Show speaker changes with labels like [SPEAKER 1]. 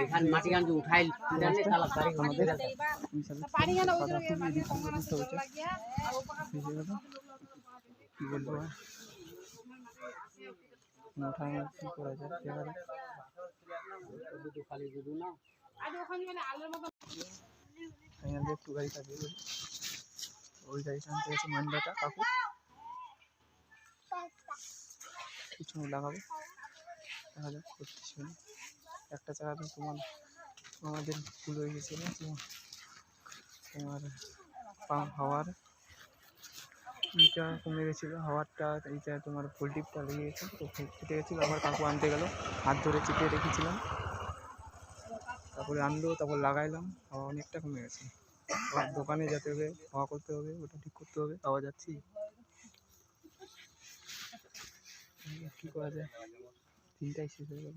[SPEAKER 1] এখান মাটিখান যে উঠাই জানি তালা বাড়ি
[SPEAKER 2] আমাদের গেল কি বলব কি করা যায় এবারে
[SPEAKER 1] দুটো খালি দুটো না
[SPEAKER 2] একটু গাড়ি ওই গাড়ি টানতে গেছে মান্ডাটা কাকু পিছনে লাগাবো দেখা যাক করতেছি একটা চাকাতে তোমার আমাদের ভুল হয়ে গেছিল তোমার পাম্প হাওয়ার ইটা কমে গেছিল হাওয়ারটা, এইটা তোমার পোলট্রিপটা লেগে গেছে তো ফেটে গেছিল, আবার কাকু আনতে গেল, হাত ধরে চিপিয়ে রেখেছিলাম। তারপরে আনলো, তারপর লাগাইলাম হাওয়া অনেকটা কমে গেছে। আবার দোকানে যেতে হবে হাওয়া করতে হবে, ওটা ঠিক করতে হবে পাওয়া যাচ্ছি। কী করা যায়? তিনটাই শেষ হয়ে গেল।